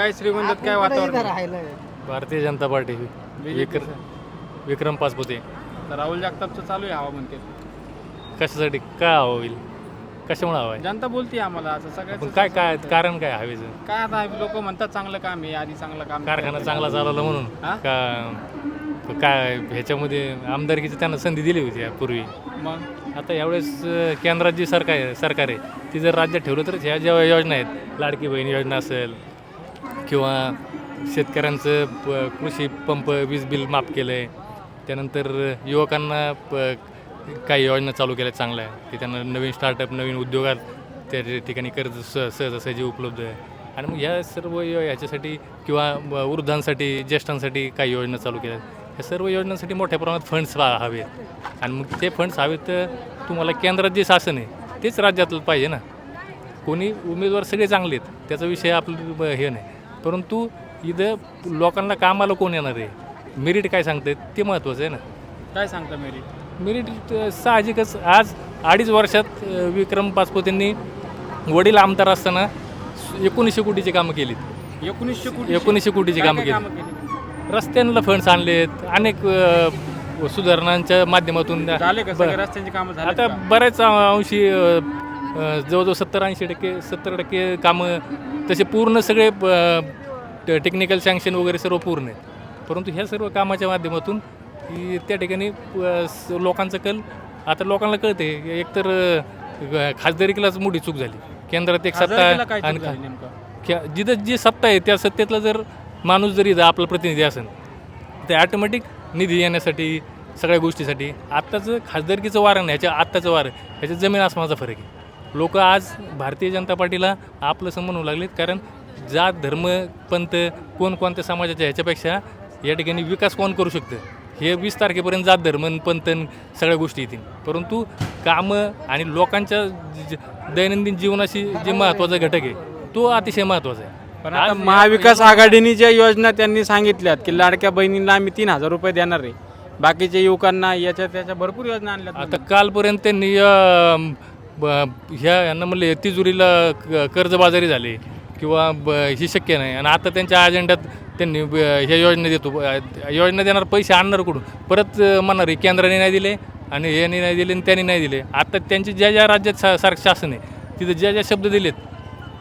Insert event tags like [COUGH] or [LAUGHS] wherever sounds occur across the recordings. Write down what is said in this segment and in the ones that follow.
काय श्रीगोंद्यात काय वातावरण? भारतीय जनता पार्टी विक्र विक्रम पाचपुते तर राहुल जगतापचं चालू आहे हवा म्हणते कशासाठी? काय हवं होईल? कशामुळे हवं आहे? जनता बोलते आम्हाला असं पण सगळ्याच काय काय कारण काय हवेचं? काय आता लोक म्हणतात चांगलं काम आहे आधी चांगलं काम कारखाना चांगला चालवला म्हणून. हा? का काय ह्याच्यामध्ये आमदारकीची त्यांना संधी दिली होती पूर्वी मग? आता यावेळेस अं, केंद्रात जी सरकार आहे सरकार आहे ती जर राज्यात ठेवलं तर ह्या ज्या योजना आहेत लाडकी बहीण योजना असेल किंवा शेतकऱ्यांचं प कृषी पंप वीज बिल माफ केलं आहे त्यानंतर युवकांना प काही योजना चालू केल्या चांगल्या आहे की त्यांना नवीन स्टार्टअप नवीन उद्योगात त्या ठिकाणी कर्ज स सहजासहजी उपलब्ध आहे. आणि मग ह्या सर्व यो- ह्याच्यासाठी किंवा ब- वृद्धांसाठी ज्येष्ठांसाठी काही योजना चालू केल्या आहेत. या सर्व योजनांसाठी मोठ्या प्रमाणात फंड्स हवेत. आणि मग ते फंड्स हवेत तर तुम्हाला केंद्रात जे शासन आहे तेच राज्यातलं पाहिजे ना. कोणी उमेदवार सगळे चांगले आहेत त्याचा विषय आपलं हे नाही. परंतु इथं लोकांना कामाला कोण येणार आहे? मेरिट काय सांगते ते महत्त्वाचं आहे ना. काय सांगता मेरी मेरिट अ, साहजिकच आज अडीच वर्षात अ, विक्रम पाचपुतेंनी वडील आमदार असताना स- एकोणीसशे कोटीची कामं केलीत. एकोणीसशे कोटी एकोणीसशे कोटीची कामं केली केली रस्त्यांना फंड्स आणलेत अनेक अ, सुधारणांच्या माध्यमातून झाले का ब- सगळे रस्त्यांची कामं झाली आता बऱ्याच अंशी अ, जवळजवळ सत्तर ऐंशी टक्के सत्तर टक्के कामं तसे पूर्ण सगळे टेक्निकल सँक्शन वगैरे सर्व पूर्ण आहेत. परंतु ह्या सर्व कामाच्या माध्यमातून की त्या ठिकाणी लोकांचं कल आता लोकांना कळते एकतर खासदारकीलाच मोठी चूक झाली. केंद्रात एक सत्ता काय आणि जिथं जी सत्ता आहे त्या सत्तेतला जर माणूस जरी आपला प्रतिनिधी असेल ते ॲटोमॅटिक निधी येण्यासाठी सगळ्या गोष्टीसाठी आत्ताचं खासदारकीचं वारं नाही ह्याच्या आत्ताचं वारं ह्याच्यात जमीन आसमानाचा फरक आहे. लोक आज भारतीय जनता पार्टीला आपलं समजून होऊ लागलेत कारण जात धर्म पंथ कोण कोणत्या समाजाच्या ह्याच्यापेक्षा या ठिकाणी विकास कोण करू शकतं? हे वीस तारखेपर्यंत जात धर्म न पंथ न सगळ्या गोष्टी येतील. परंतु कामं आणि लोकांच्या ज- दैनंदिन जीवनाशी जे महत्त्वाचा घटक आहे तो अतिशय महत्त्वाचा आहे. पण आता महाविकास आघाडीने ज्या योजना त्यांनी सांगितल्यात की लाडक्या बहिणींना आम्ही तीन हजार रुपये देणार आहे बाकीच्या युवकांना याच्या त्याच्या भरपूर योजना आणल्यात आता कालपर्यंत त्यांनी अं, ब- ह्या यांना म्हणले तिजुरीला क- कर्जबाजारी झाले किंवा ब ही शक्य नाही. आणि आता त्यांच्या अजेंड्यात त्यांनी ब- ह्या योजना देतो. योजना देणार पैसे आणणार कुठून? परत म्हणणार आहे केंद्राने नाही दिले आणि यांनी नाही दिले आणि त्यांनी नाही दिले. आता त्यांचे ज्या ज्या राज्यात सा सारखं शासन आहे तिथं ज्या ज्या शब्द दिलेत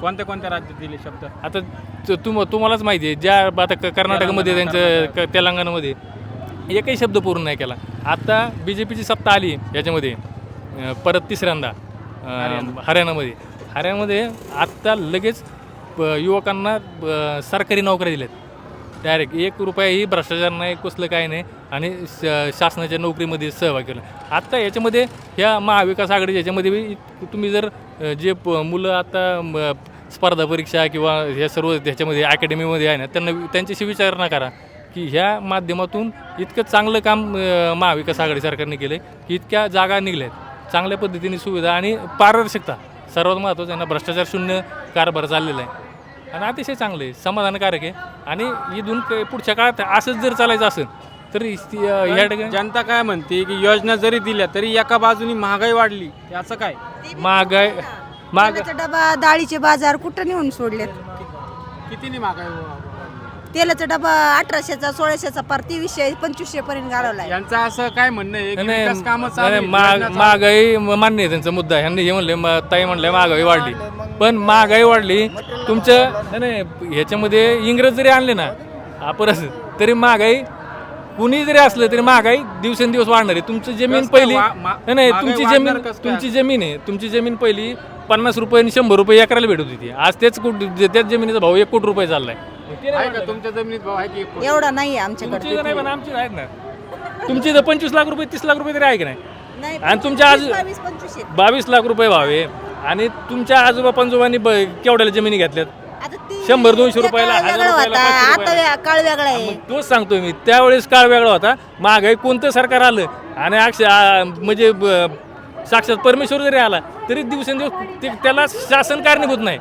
कोणत्या कोणत्या राज्यात दिले शब्द? आता तुम तुम्हालाच माहिती आहे ज्या आता क- कर्नाटकमध्ये त्यांचं क- तेलंगणामध्ये एकही शब्द पूर्ण नाही केला. आता बी जे पीची सत्ता आली याच्यामध्ये परत तिसऱ्यांदा. हरियाणामध्ये. हरियाणामध्ये. आत्ता लगेच प- युवकांना सरकारी नोकऱ्या दिल्यात. डायरेक्ट एक रुपयाही भ्रष्टाचार नाही कसलं काय नाही. आणि श- शासनाच्या नोकरीमध्ये सहभाग केला आत्ता याच्यामध्ये ह्या महाविकास आघाडी याच्यामध्ये तुम्ही जर जे प- मुलं आता म, स्पर्धा परीक्षा किंवा ह्या सर्व ह्याच्यामध्ये अकॅडमीमध्ये आहे ना त्यांना त्यांच्याशी विचारणा करा की ह्या माध्यमातून इतकं चांगलं काम महाविकास आघाडी सरकारने केलं की इतक्या जागा निघल्यात. चांगल्या पद्धतीने सुविधा आणि पारदर्शकता. सर्वात महत्त्वाचं आहे ना भ्रष्टाचार शून्य कारभार चाललेला आहे. आणि अतिशय चांगलं आहे. समाधानकारक आहे. आणि इथून क- पुढच्या काळात असंच जर चालायचं असेल तर या ठिकाणी जनता काय म्हणते की योजना जरी दिल्या तरी एका बाजूनी महागाई वाढली. याचं काय? महागाई महाग तेलाचा डबा डाळीचे बाजार कुठं नेऊन सोडलेत? कितीने महागाई तेलाचा डबा अठराशेचा सोळाशेचा पार तेवीसशे पंचवीसशे पर्यंत घालवलाय. यांचं असं काय म्हणणं आहे? की नाही, विकास कामं नाही, चालू नाही, आहेत, महाग योजना चालू महागाई म- मान्य आहे त्यांचा मुद्दा. ह्यांनी हे म्हणले म- ताई म्हणले महागाई वाढली. पण महागाई वाढली. तुमचं नाही, नाही ह्याच्यामध्ये इंग्रज जरी आणले ना अपरस तरी महागाई कुणी जरी असलं तरी महागाई दिवसेंदिवस वाढणार आहे. तुमची जमीन पहिली वा- मा- नाही नाही महागाई तुमची वाढणार जमीन कसं काय? तुमची जमीन आहे. तुमची जमीन पहिली पन्नास रुपये आणि शंभर रुपये एकराला भेटत होती. आज तेच कोटी त्याच जमिनीचा भाव एक कोटी रुपये चाललाय. आहे का? तुमच्या जमिनीत भाव आहे की एक कोटी? एवढा नाही आमच्याकडे तुमची तर नाही पण आमची आहेत ना. तुमची तर पंचवीस लाख रुपये तीस लाख रुपये तरी आहे की नाही? नाही आणि तुमच्या आज- बावीस पंचवीस आहेत. बावीस लाख रुपये भावे आणि तुमच्या आजोबा पंजोबांनी ब- केवढ्याला जमिनी घेतल्यात? आता ती शंभर, दोनशे त्या रुपयाला, काळ हजार वेगळा रुपयाला, होता. पाचशे आता रुपयाला. वे- काळ वेगळा आहे. मग तोच सांगतोय मी. त्यावेळेस काळ वेगळा होता. महागाई कोणतं सरकार आलं? आणि अक्ष आ- म्हणजे ब- साक्षात परमेश्वर जरी आला तरी दिवसेंदिवस ते त्याला शासन कारणीभूत नाही.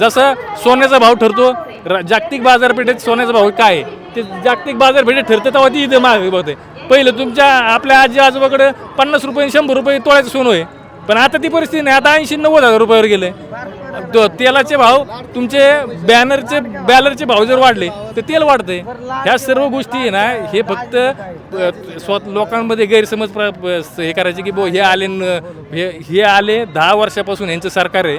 जसं सोन्याचा भाव ठरतो र- जागतिक बाजारपेठेत सोन्याचा भाव काय आहे? ते जागतिक बाजारपेठेत ठरतं तेव्हा ती इथं महाग होते पहिलं तुमच्या आपल्या आजी आजोबाकडे पन्नास रुपये शंभर रुपये तोळ्याचं सोनं आहे. पण आता ती परिस्थिती नाही. आता ऐंशी नव्वद हजार रुपयावर गेले द- तेलाचे भाव तुमचे बॅनरचे बॅलरचे भाव जर वाढले तर तेल वाढते ह्या सर्व गोष्टी आहे ना हे फक्त अ, लोकांमध्ये गैरसमज प्र- प- हे करायचे की बो हे आले न- हे हे आले दहा वर्षापासून यांचं सरकार आहे.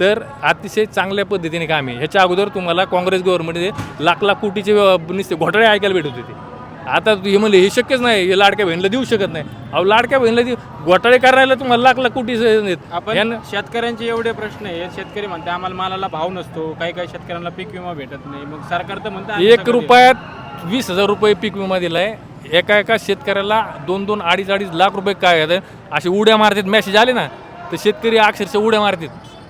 तर अतिशय चांगल्या पद्धतीने काम आहे. ह्याच्या अगोदर तुम्हाला काँग्रेस गव्हर्नमेंटमध्ये लाख लाख कोटीचे अ, नुसते घोटाळे ऐकायला भेटत होते. आता हे म्हणले हे शक्यच नाही हे लाडक्या बहिणीला देऊ शकत नाही. अहो लाडक्या बहिणीला देऊ घोटाळे करायला तुम्हाला लाख लाख कोटी देत. आपण यांना- शेतकऱ्यांचे एवढे प्रश्न आहेत. शेतकरी म्हणते आम्हाला मालाला भाव नसतो काही काही शेतकऱ्यांना पीक विमा भेटत नाही. मग सरकार तर म्हणतं आम्ही एक सगळं देऊ. रुपयात वीस हजार रुपये पीक विमा दिलाय. एका एका शेतकऱ्याला दोन दोन अडीच अडीच लाख रुपये काय आहेत असे उड्या मारतात. मेसेज आले ना तर शेतकरी अक्षरशः उड्या मारतात.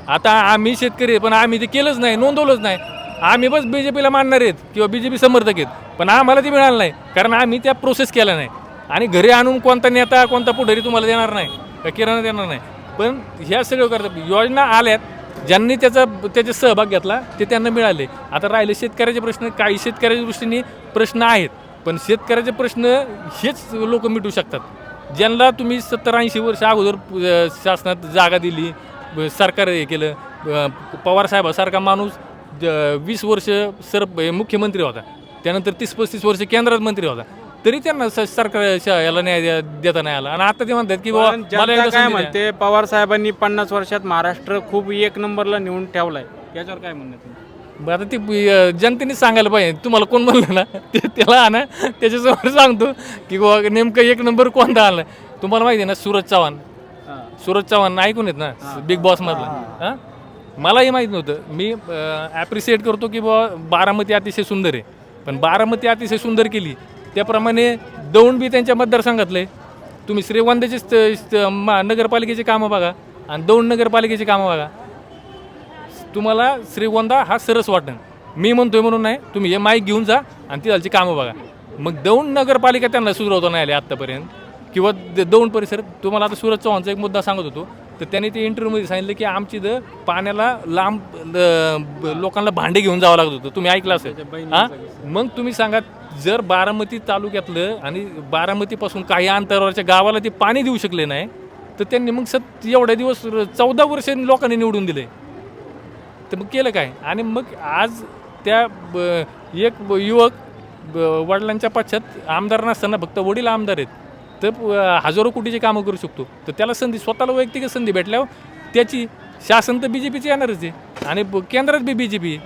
आता आम्ही शेतकरी आहे, पण आम्ही ते केलंच नाही नोंदवलंच नाही. आम्ही बस बी जे पीला मानणार आहेत किंवा बी जे पी समर्थक आहेत. पण आम्हाला ते मिळालं नाही कारण आम्ही त्या प्रोसेस केला नाही. आणि घरी आणून कोणता नेता कोणता पुढारी तुम्हाला देणार नाही का किराणा देणार नाही. पण ह्या सगळं करतात योजना आल्यात ज्यांनी त्याचा त्याचा सहभाग घेतला ते त्यांना मिळाले. आता राहिले शेतकऱ्याचे प्रश्न काही शेतकऱ्याच्या दृष्टीने प्रश्न आहेत. पण शेतकऱ्याचे प्रश्न हेच लोक मिटू शकतात. ज्यांना तुम्ही सत्तर ऐंशी वर्ष अगोदर शासनात जागा दिली ब- सरकार हे केलं पवारसाहेबासारखा पवार साहेबासारखा माणूस वीस वर्ष सर मुख्यमंत्री होता. त्यानंतर तीस पस्तीस वर्ष केंद्रात मंत्री होता. तरी त्यांना सरकार याला न्याय देता नाही आला. आणि आता ते म्हणतात की बाबा काय. म्हणते पवार साहेबांनी पन्नास वर्षात महाराष्ट्र खूप एक नंबरला नेऊन ठेवलाय. याच्यावर काय म्हणणं आता ते जनतेने सांगायला पाहिजे. तुम्हाला कोण म्हणलं ना ते त्याला आणा. त्याच्यासमोर सांगतो की बुवा नेमकं एक नंबर कोणता आला तुम्हाला माहिती आहे ना सूरज चव्हाण. सूरज चव्हाण ऐकून येत ना बिग बॉस मधला. हां? मलाही माहीत नव्हतं. मी ॲप्रिशिएट करतो की बुवा बारामती अतिशय सुंदर आहे. पण बारामती अतिशय सुंदर केली. त्याप्रमाणे दौंड बी त्यांच्या मतदारसंघातले तुम्ही श्रीवंदाचे स्त- मा- नगरपालिकेची कामं बघा आणि दौंड नगरपालिकेची कामं बघा. तुम्हाला श्रीगोंदा हा सरस वाटण. मी म्हणतोय म्हणून नाही तुम्ही हे माईक घेऊन जा आणि तिथालची कामं बघा. मग दौंड नगरपालिका त्यांना सुधरवता नाही आली आत्तापर्यंत. किंवा दौंड परिसर तुम्हाला आता सूरज चव्हाणचा एक मुद्दा सांगत होतो. तर त्यांनी ते इंटरव्ह्यूमध्ये सांगितलं की आमची इथं पाण्याला लांब लोकांना भांडे घेऊन जावं लागत होतं. तुम्ही ऐकलं असेल. हां? मग तुम्ही सांगा जर बारामती तालुक्यातलं आणि बारामतीपासून काही अंतरावरच्या गावाला ते पाणी देऊ शकले नाही तर त्यांनी मग सत एवढ्या दिवस चौदा वर्ष लोकांनी निवडून दिले. तर मग केलं काय? आणि मग आज त्या एक युवक वडिलांच्या पश्चात आमदार नसताना फक्त वडील आमदार आहेत. तर हजारो कोटीचे कामं करू शकतो. तर त्याला संधी स्वतःला वैयक्तिक संधी भेटल्यावर त्याची शासन तर बी जे पीची येणारच आहे. आणि ब- केंद्रात बी बी जे पी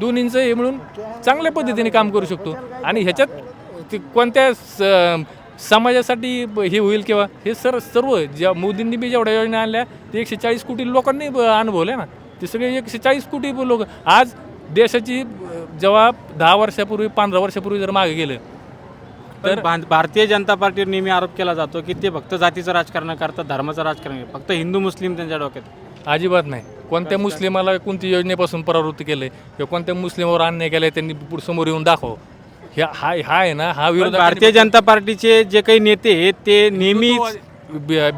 दोन्हींचं हे मिळून चांगल्या पद्धतीने काम करू शकतो. आणि ह्याच्यात ते कोणत्या स- समाजासाठी हे होईल किंवा हे सर सर्व ज्या मोदींनी बी जेवढ्या योजना आणल्या ते एकशे चाळीस कोटी लोकांनी अनुभवल्या ना. ते सगळे एकशे चाळीस कोटी लोक. आज देशाची जेव्हा दहा वर्षापूर्वी पंधरा वर्षापूर्वी जर मागे गेलं तर भारतीय जनता पार्टीवर नेहमी आरोप केला जातो की ते फक्त जातीचं राजकारण करतात धर्माचं राजकारण. फक्त हिंदू मुस्लिम त्यांच्या डोक्यात. अजिबात नाही. कोणत्या मुस्लिमाला कोणती योजनेपासून परावृत्त केलंय किंवा कोणत्या मुस्लिमावर अन्याय केलाय त्यांनी समोर येऊन दाखव. ह्या हा हा आहे ना हा विरोध भारतीय जनता पार्टीचे जे काही नेते आहेत ते नेहमी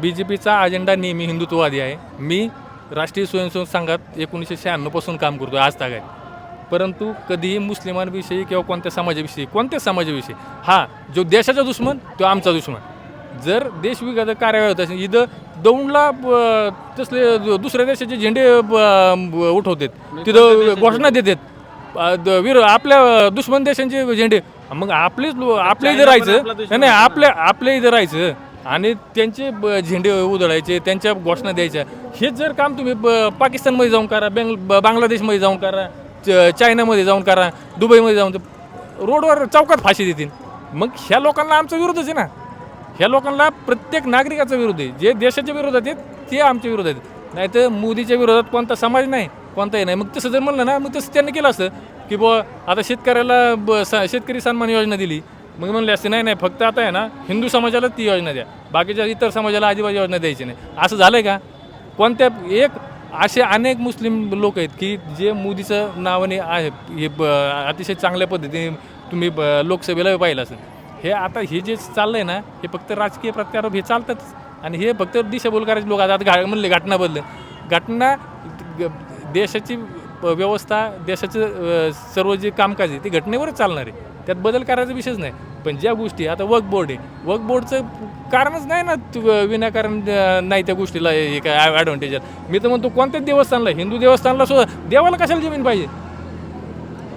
बी जे पीचा अजेंडा नेहमी हिंदुत्ववादी आहे. मी राष्ट्रीय स्वयंसेवक संघात एकोणीसशे शहाण्णवपासून काम करतो आज तागाय परंतु कधीही मुस्लिमांविषयी किंवा कोणत्या समाजाविषयी कोणत्या समाजाविषयी हा जो देशाचा दुश्मन तो आमचा दुश्मन. जर देशविघातक कारवाई होत असेल इथं दौंडला तसले दुसऱ्या देशाचे झेंडे उठवतात. तिथं घोषणा देतात. विरो आपल्या दुश्मन देशांचे झेंडे. मग आपलेच आपल्या इथं राहायचं. नाही आपल्या आपल्या इथं राहायचं. आणि त्यांचे झेंडे उधळायचे त्यांच्या घोषणा द्यायच्या. हेच जर काम तुम्ही पाकिस्तानमध्ये जाऊन करा बेंग बांगलादेशमध्ये जाऊन करा चायनामध्ये जाऊन करा दुबईमध्ये जाऊन तर रोडवर चौकात फाशी देतील. मग ह्या लोकांना आमचा विरोधच आहे ना. ह्या लोकांना प्रत्येक नागरिकाचा विरोध आहे. जे देशाच्या विरोधात आहेत ते आमच्या विरोधात आहेत. नाही तर मोदीच्या विरोधात कोणता समाज नाही कोणताही नाही. मग तसं जर म्हणलं ना मग तसं त्यांनी केलं असतं की बुवा आता शेतकऱ्याला ब स शेतकरी सन्मान योजना दिली. मग म्हणले असते नाही नाही फक्त आता आहे ना हिंदू समाजाला ती योजना द्या. बाकीच्या इतर समाजाला अजिबात योजना द्यायची नाही. असं झालं आहे का? कोणत्या एक असे अनेक मुस्लिम लोक आहेत की जे मोदीचं नावाने आहे हे ब अतिशय चांगल्या पद्धतीने तुम्ही ब लोकसभेला पाहिलं असेल. हे आता हे जे चाललंय ना हे फक्त राजकीय प्रत्यारोप हे चालतंच. आणि हे फक्त दिशाभूल करायचे लोक आता घा म्हणले घटना बदल घटना देशाची व्यवस्था देशाचं सर्व जे कामकाज आहे ते घटनेवरच चालणार आहे. त्यात बदल करायचा विषयच नाही. पण ज्या गोष्टी आता वर्क बोर्ड आहे. वर्क बोर्डचं कारणच नाही ना विनाकारण नाही त्या गोष्टीला हे काय ॲडव्हान्टेज मी तर म्हणतो कोणत्याच देवस्थानला हिंदू देवस्थानला सुद्धा देवाला कशाला जमीन पाहिजे?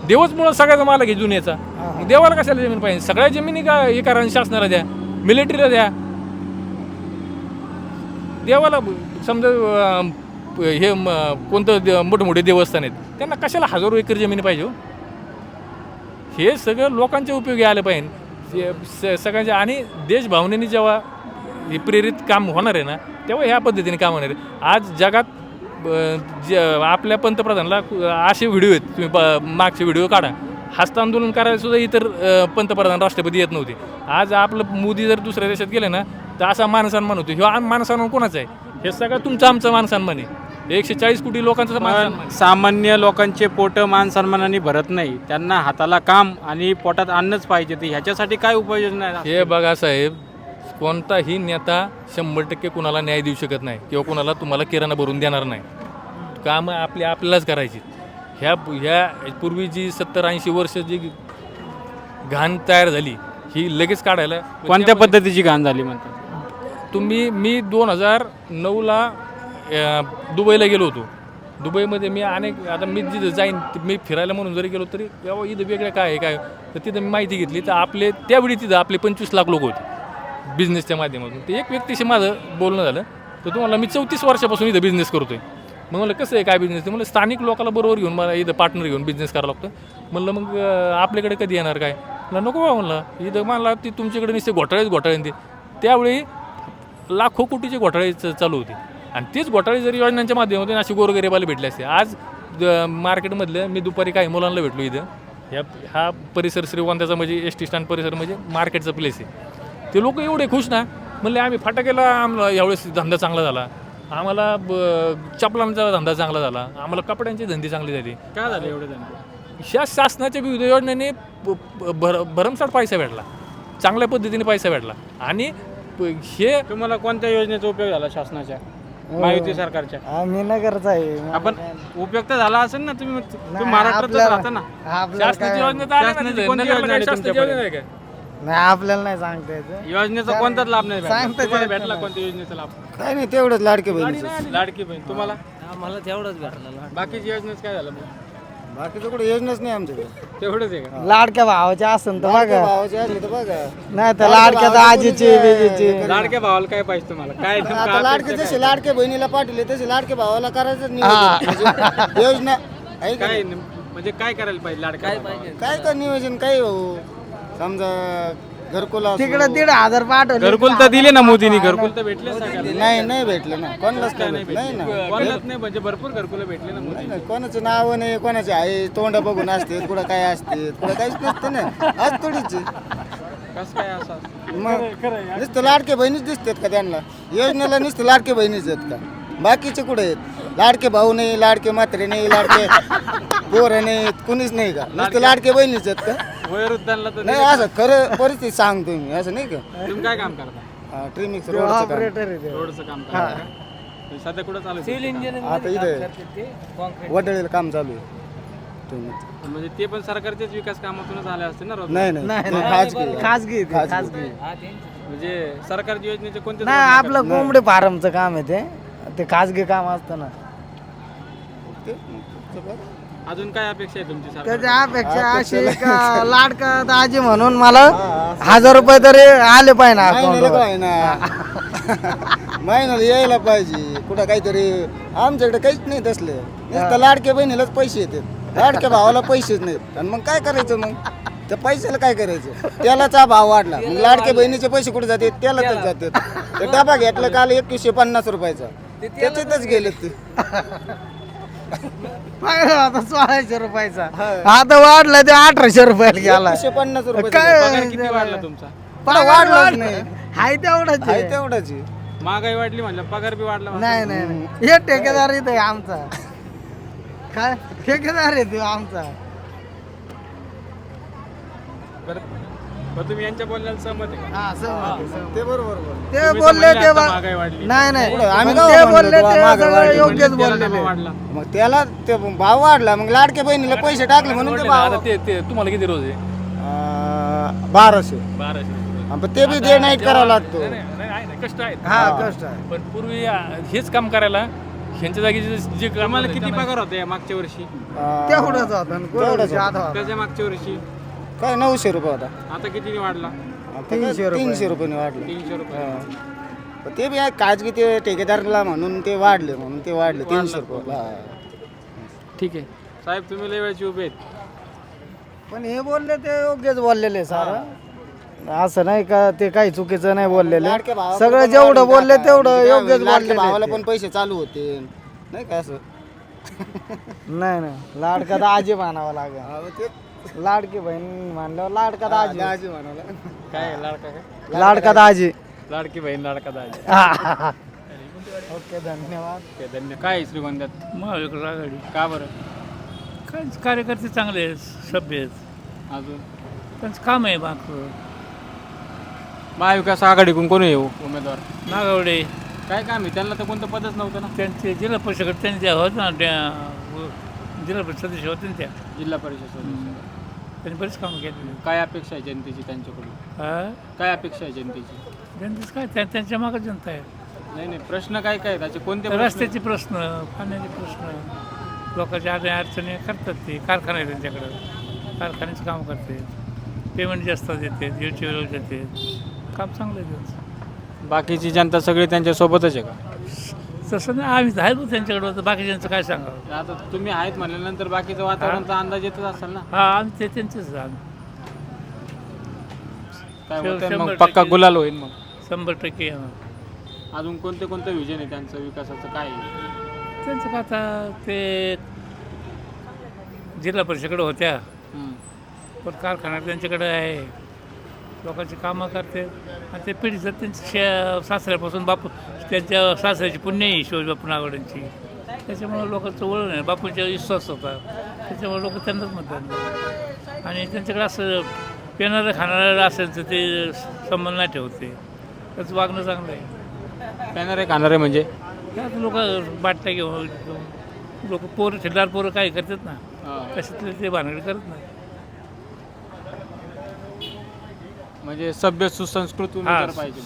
देवच मुळात सगळ्याचा मालक आहे जुन्याचा. मग देवाला कशाला जमीन पाहिजे? सगळ्या जमिनी का हे करा शासनाला द्या मिलिटरीला द्या. देवाला समजा हे कोणतं मोठमोठे देवस्थान आहेत त्यांना कशाला हजारो एकर जमिनी पाहिजे हो? हे सगळं लोकांच्या उपयोगी आलं पाहिजे. स- सगळ्यांच्या आणि देशभावनेने जेव्हा हे प्रेरित काम होणार आहे ना तेव्हा ह्या पद्धतीने काम होणार आहे. आज जगात जे आपल्या पंतप्रधानला असे व्हिडिओ आहेत तुम्ही प- मागचे व्हिडिओ काढा. हस्तांदोलन करायला सुद्धा इतर पंतप्रधान राष्ट्रपती येत नव्हते. आज आपलं मोदी जर दुसऱ्या देशात गेले ना तर असा मानसन्मान होतो. ह्यो मानसन्मान कोणाचा आहे? हे सगळं तुमचं आमचं मानसन्मान आहे. एकशे चाळीस कोटी लोकांचं पण सामान्य लोकांचे पोट मान सन्मानाने भरत नाही. त्यांना हाताला काम आणि पोटात अन्नच पाहिजे. तर ह्याच्यासाठी काय उपाययोजना आहेत हे बघा साहेब कोणताही नेता शंभर टक्के कुणाला न्याय देऊ शकत नाही किंवा कुणाला तुम्हाला किराणा भरून देणार नाही. कामं आपली आपल्यालाच करायची. ह्या ह्या पूर्वी जी सत्तर ऐंशी वर्ष जी घाण तयार झाली ही लगेच काढायला कोणत्या पद्धतीची घाण झाली म्हणतात? तुम्ही मी दोन हजार नऊला दुबईला गेलो होतो. दुबईमध्ये मी अनेक आता मी जिथं जाईन मी फिरायला म्हणून जरी गेलो तरी तेव्हा इथं वेगळं काय आहे काय? तर तिथं मी माहिती घेतली तर आपले त्यावेळी तिथं आपले पंचवीस लाख लोक होते बिझनेसच्या माध्यमातून. ते एक व्यक्तीशी माझं बोलणं झालं तर तुम्हाला मी चौतीस वर्षापासून इथं बिझनेस करतोय. मग म्हणलं कसं आहे काय बिझनेस ते म्हणलं स्थानिक लोकांना बरोबर घेऊन मला इथं पार्टनर घेऊन बिझनेस करावं लागतं. म्हणलं मग आपल्याकडे कधी येणार काय? म्हणलं नको बा म्हणलं. इथं मला ती तुमच्याकडे नुसते घोटाळेच घोटाळे ते त्यावेळी लाखो कोटीचे घोटाळे चालू होते. आणि तेच घोटाळे जरी योजनांच्या माध्यमातून अशी गोरगरिबाला भेटले असते. आज मार्केटमधलं मी दुपारी काही मुलांना भेटलो इथं. ह्या हा परिसर श्रीगोंद्याचा म्हणजे एस टी स्टँड परिसर म्हणजे मार्केटचा प्लेस आहे. ते लोक एवढे खुश ना म्हणले आम्ही फटाक्याला आम्हाला यावेळेस धंदा चांगला झाला. आम्हाला ब- चपलांचा धंदा चांगला झाला. आम्हाला कपड्यांची धंदे चांगली झाली. काय झालं एवढे धंदे? ह्या शासनाच्या विविध योजनेने भर भरमसाठ पैसा भेटला. चांगल्या पद्धतीने पैसा भेटला. आणि हे तुम्हाला कोणत्या योजनेचा उपयोग झाला शासनाच्या? महायुती सरकारच्या. आम्ही नगरचा आहे. आपण उपयोग तर झाला असेल ना तुम्ही तुम्ही महाराष्ट्रातच राहता ना? आपल्याला शासनाची काय- योजना तर आल्या ना शासनाची तिथं. कोणती नगरला योजना? काय आहे शासनाची तुमच्याकडे? योजना आहे का? नाही आपल्याला नाही सांगता येत. योजनेचा कोणताच लाभ नाही भेटला. सांगता तुम्हाला येत भेटला कोणत्या योजनेचा लाभ? काय नाही तेवढंच लाडके बहिणीचं. लाडकी बहीण. तुम्हाला? आम्हाला तेवढंच भेटलं बाकीची योजनेच काय झालं मग? बाकीचं कुठे योजनाच नाही आमच्याकडे. तेवढंच आहे का? लाडक्या भावाचे असेल तर बघा. भावाचे असले तर बघा. नाही तर लाडक्या तर आजीचे बिजीचे. लाडक्या भावाला काय पाहिजे तुम्हाला? काय नेमकं लाडके अपेक्षा जसे लाडके बहिणीला पाठवले तसे लाडके भावाला करायचं नियोजन म्हणजे योजना आहे का काय नेम- म्हणजे काय करायला पाहिजे लाडक्या भावाला? काय का नियोजन काय हो? समजा घरकुल. तिकडे दीड हजार पाठवले. घरकुल तर दिले ना मोदींनी घरकुल तर भेटले सगळ्यांना. नाही नाही भेटलं ना. कोणालाच काय भेटलं? नाही ना. कोणालाच नाही म्हणजे भरपूर घरकुल भेटले ना मोदी नाही कोणाचं नाव नाही कोणाचे आहे तोंड बघून असते कुठं काय असते कुठं काहीच नसतं ना. आज थोडीच आहे. कसं काय असं मग नुसतं लाडके बहिणीच दिसतात का त्यांना? योजनेला नुसतं लाडके बहिणीच आहेत का? बाकीचे कुठे आहेत? लाडके भाऊ नाही लाडके म्हात्रे नाही लाडके पोरं नाहीत कुणीच नाही का? नुसतं लाडके बहिणीच आहेत का? वयोवृद्धांना तर नाही असं खरं परिस्थिती सांगतो मी असं नाही का तुम्ही काय काम करता ट्रिमिक्स रोडचं काम. ऑपरेटर आहे ते. रोडचं काम करता का? सध्या कुठं चालू आहे? आता इथे वडळीला काम चालू आहे ट्रिमिक्स. म्हणजे ते पण सरकारचेच विकास कामातूनच आले असते ना नाही नाही ते. खाजगी आहे. खाजगी आहे ते, म्हणजे सरकारच्या योजनेचे कोणते नाही आपलं कोंबडे फार्मचं काम आहे ते ते खाजगी काम असतं ना ते- अजून काय अपेक्षा आहे तुमची सरकार त्याची अपेक्षा अशी का लाडका दाजी म्हणून मला हजार रुपये तरी आले पाहिजे ना महिन्याला अकाउंटवर काय ना. [LAUGHS] महिन्याला यायला पाहिजे. कुठं काहीतरी आमच्याकडे काहीच नाही तसले. नुसतं लाडक्या बहिणीलाच पैसे येतात. लाडक्या भावाला पैसेच नाहीत. आणि मग काय करायचं मग? त्या पैशाला काय करायचं? त्यालाचा भाव वाढला. मग लाडक्या बहिणीचे पैसे कुठे जाते? त्यालाच जातात. ते डबा घेतला काल एकवीसशे पन्नास रुपयाचा. त्याच्यातच गेले ते आता सोळाशे रुपयाचा. आता वाढला ते अठराशे रुपयाला गेला. पन्नास रुपये काय पगार किती वाढला तुमचा? पगार वाढलाच नाही. हाय तेवढाच आहे. तेवढाच आहे. महागाई वाढली म्हणजे पगार बी वाढला नाही नाही नाही. हे ठेकेदार इथे आहे आमचा. काय? ठेकेदार आहे तो आमचा. बरं. बरं, तुम्ही यांच्या बोलण्याला सहमत आहे हा, सहमत आहे, सहमत. ते बरोबर. ते तुम्ही तर बोलले म्हणले ते आता बा- महागाई वाढली. नाही नाही. पुढं आम्ही मग काय ते म्हणलो बोलले बुवा, ते महागाई सगळं वाढली. योग्यच म्हणजे त्याला बोललेले. डबा वाढला. मग त्याला ते भाव वाढला मग लाडक्या बहिणीला पैसे टाकले म्हणून ते भाव आता ते ते तुम्हाला किती रोज आहे? अं, बाराशे. बाराशे पण ते बी डे नाईट करावा लागतो. नाही, नाही, नाही, आहे ना, कष्ट आहेत. हा कष्ट आहे. पण पूर्वी आ, हेच काम करायला ह्यांच्या जागी जे जे काम तुम्हाला होतं किती पगार होते या मागच्या वर्षी? अं, तेवढंच होतं आणि तेवढंच होतं. त्याच्या मागच्या वर्षी? काय नऊशे रुपये होता. आता किती वाढला? आता काय तीनशे रुपये. तीनशे रुपयाने वाढले. तीनशे रुपये. हा. ते बी आहे काजगी ते ठेकेदारला म्हणून ते वाढले म्हणून ते वाढले तीनशे रुपये. हा. ठीक आहे. साहेब तुम्ही लय वेळची उभे आहेत. पण हे बोलले ते योग्यच बोललेले सर. असं नाही का ते काही चुकीचं नाही बोललेले. लाडक्या भावाला सगळं पण जेवढं वाढून बोलले टाका. तेवढं म्हणजे काय योग्यच होईल, लाडक्या भावाला बोललेले पण पैसे चालू होते. नाही का असं? नाही नाही. लाडका तर आजी मानावा लागेल. हा, मग ते- लाडकी बहीण मानल्यावर लाडका आजी दाजी. म्हणाला. काय लाडका काय लाडका आजी लाडकी बहीण लाडका दाजी. ओके धन्यवाद. ओके धन्यवाद काय आहे श्रीगोंद्यात महाविकास आघाडी. का बरं? काय कार्यकर्ते चांगले आहेत सभ्य आहेत. अजून? त्यांचं काम आहे बाकी. महाविकास आघाडीकडून कोणी येऊ उमेदवार? नागावडे. काय काम आहे? त्यांना तर कोणतं पदच नव्हतं ना. त्यांचे जिल्हा परिषद त्यांनी त्या होत ना त्या जिल्हा परिषद सदस्य होते ना त्या जिल्हा परिषद सदस्य. त्यांनी बरेच कामं केलेली काय अपेक्षा आहे जनतेची त्यांच्याकडून? हा? काय अपेक्षा आहे जनतेची? जनतेच काय? त्या त्यांच्या मागं जनता आहे. नाही नाही. प्रश्न काय काय त्याचे कोणते तर प्रश्न? रस्त्याचे प्रश्न पाण्याचे प्रश्न लोकांच्या अडचणी अडचणी करतात ते. कारखाना आहे त्यांच्याकडं. कारखान्याचं काम करते. पेमेंट जास्त देते वेळ देते. काम चांगलं आहे त्यांचं. बाकीची जनता सगळी त्यांच्या सोबतच आहे का? तसं नाही. आम्ही तर आहे बघ त्यांच्याकडं. तर बाकीच्यांचं काय सांगावं? आता तुम्ही आहेत म्हणल्यानंतर बाकीचं वातावरणाचा अंदाज येतच असेल ना? हा आम्ही ते त्यांचेच आम्ही. काय शं- बोलताय शंभर मग पक्का टक्के. गुलाल होईल मग. शंभर टक्के येणार. अजून कोणते कोणते विजन आहे त्यांचं विकासाचं? काय आहे? त्यांचं का आता ते जिल्हा परिषदेकडे होत्या. हम्म. पण कारखाना त्यांच्याकडे आहे. लोकांची कामं करते. आणि ते पिढीचं त्यांच्या शे सासऱ्यापासून बापू त्यांच्या सासऱ्याची पुण्य आहे शिवाजीबापू नागवड्यांची त्याच्यामुळे लोकांचं वळण आहे. बापूंचा विश्वास होता. त्याच्यामुळे लोक त्यांनाच म्हणतात आणि त्यांच्याकडे असं पेणारं खाणारं असेल तर ते संबंध नाही ठेवते. त्याचं वागणं चांगलं आहे. पेनारे खाणारे म्हणजे? त्यात लोक बाटल्या घेऊन लोक पोरं ठेदार पोरं काय करतात ना. तशातले ते भानगडी करत नाही. म्हणजे सभ्य सुसंस्कृत हा पाहिजे.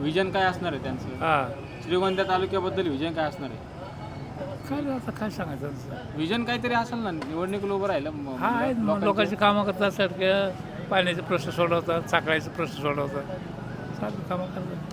विजन काय असणार आहे त्यांचं? हा. श्रीगोंदा तालुक्याबद्दल विजन काय असणार आहे? काय रे आता काय सांगायचं? विजन काहीतरी असेल ना निवडणुकीला उभं राहिलं म- हा आहेत मग लोकांचे- लोकांची कामं करतात सारख्या पाण्याचे प्रश्न सोडवतात साखळाचे प्रश्न सोडवतात. चालू कामं करतात.